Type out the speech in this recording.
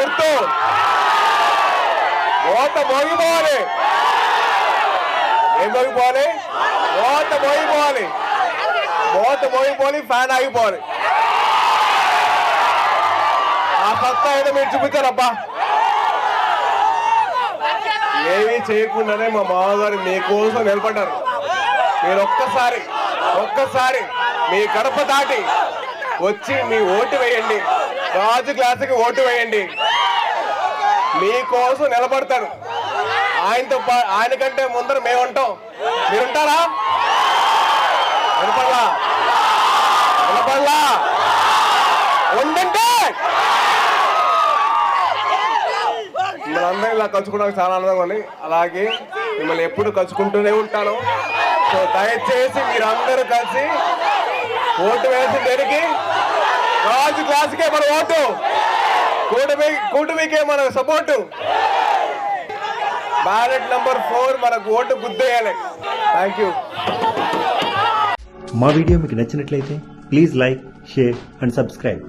గుర్తు ఓత మోగిపోవాలి. ఏం మోగిపోవాలి? ఓత మోగిపోవాలి. ఓత మోగిపోవాలి ఫ్యాన్ ఆగిపోవాలి. ఆ పక్క ఏదో మీరు చూపించారబ్బా. ఏమీ చేయకుండానే మా మామగారు మీకోసం నిలబడ్డారు. మీరు ఒక్కసారి ఒక్కసారి మీ గడప దాటి వచ్చి మీ ఓటు వేయండి. రాజు క్లాసుకి ఓటు వేయండి. మీకోసం నిలబడతారు ఆయనతో పా- ఆయన కంటే ముందర మేము ఉంటాం మీరు ఉంటారా వినపడలా? వినపడలా? ఉండంటే మిమ్మల్ని ఇలా కలుసుకోవడానికి చాలా ఆనందంగా ఉంది. అలాగే మిమ్మల్ని ఎప్పుడు కలుసుకుంటూనే ఉంటాను. సో దయచేసి మీరందరూ కలిసి ఓటు వేసి దేనికి? రాజు క్లాస్కే మన ఓటు. కూటమి కూటమికే మన సపోర్టు. బ్యాలెట్ నంబర్ ఫోర్ మనకు ఓటు గుద్దేయాలి. థ్యాంక్ యూ మా వీడియో మీకు నచ్చినట్లయితే please like share and subscribe.